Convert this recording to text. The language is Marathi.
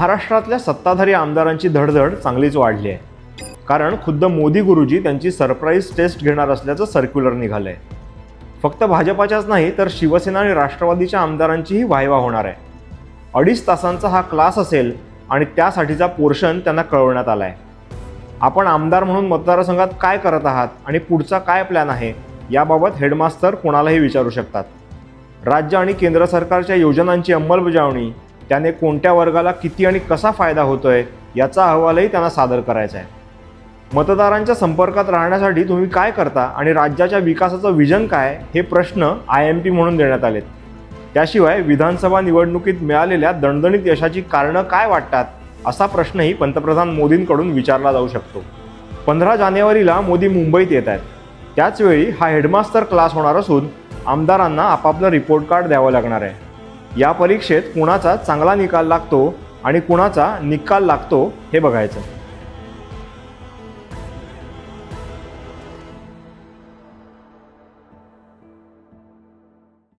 महाराष्ट्रातल्या सत्ताधारी आमदारांची धडधड चांगलीच वाढली आहे. कारण खुद्द मोदी गुरुजी त्यांची सरप्राईज टेस्ट घेणार असल्याचं सर्क्युलर निघालंय. फक्त भाजपाच्याच नाही तर शिवसेना आणि राष्ट्रवादीच्या आमदारांचीही वाहवा होणार आहे. अडीच तासांचा हा क्लास असेल आणि त्यासाठीचा पोर्शन त्यांना कळवण्यात आला आहे आपण आमदार म्हणून मतदारसंघात काय करत आहात आणि पुढचा काय प्लॅन आहे याबाबत हेडमास्तर कोणालाही विचारू शकतात. राज्य आणि केंद्र सरकारच्या योजनांची अंमलबजावणी त्याने कोणत्या वर्गाला किती आणि कसा फायदा होतोय याचा अहवालही त्यांना सादर करायचा आहे. मतदारांच्या संपर्कात राहण्यासाठी तुम्ही काय करता आणि राज्याच्या विकासाचं विजन काय हे प्रश्न आय एम पी म्हणून देण्यात आलेत. त्याशिवाय विधानसभा निवडणुकीत मिळालेल्या दणदणीत यशाची कारणं काय वाटतात असा प्रश्नही पंतप्रधान मोदींकडून विचारला जाऊ शकतो. पंधरा जानेवारीला मोदी मुंबईत येत आहेत. त्याचवेळी हा हेडमास्टर क्लास होणार असून आमदारांना आपापलं रिपोर्ट कार्ड द्यावं लागणार आहे. या परीक्षेत कुणाचा चांगला निकाल लागतो आणि कुणाचा निकाल लागतो हे बघायचं.